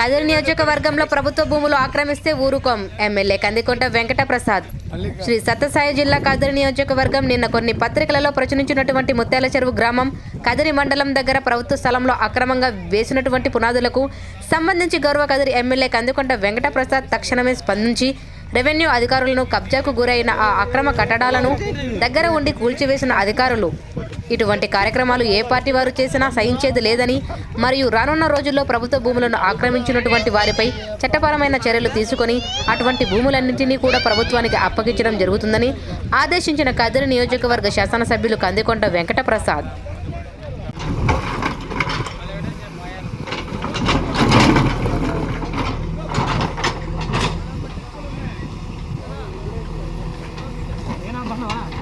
కదిరి నియోజకవర్గంలో ప్రభుత్వ భూములు ఆక్రమిస్తే ఊరుకోం. ఎమ్మెల్యే కందికొంట వెంకట ప్రసాద్ శ్రీ సత్యసాయి జిల్లా కదిరి నియోజకవర్గం నిన్న కొన్ని పత్రికలలో ప్రచురించినటువంటి ముత్యాల చెరువు గ్రామం కదిరి మండలం దగ్గర ప్రభుత్వ స్థలంలో అక్రమంగా వేసినటువంటి పునాదులకు సంబంధించి గౌరవ కదిరి ఎమ్మెల్యే కందికొంట వెంకట ప్రసాద్ తక్షణమే స్పందించి రెవెన్యూ అధికారులను కబ్జాకు గురైన ఆ అక్రమ కట్టడాలను దగ్గర ఉండి కూల్చివేసిన అధికారులు ఇటువంటి కార్యక్రమాలు ఏ పార్టీ వారు చేసినా సహించేది లేదని మరియు రానున్న రోజుల్లో ప్రభుత్వ భూములను ఆక్రమించినటువంటి వారిపై చట్టపరమైన చర్యలు తీసుకొని అటువంటి భూములన్నింటినీ కూడా ప్రభుత్వానికి అప్పగించడం జరుగుతుందని ఆదేశించిన కదిరి నియోజకవర్గ శాసనసభ్యులు కందికొండ వెంకట ప్రసాద్ ఏనా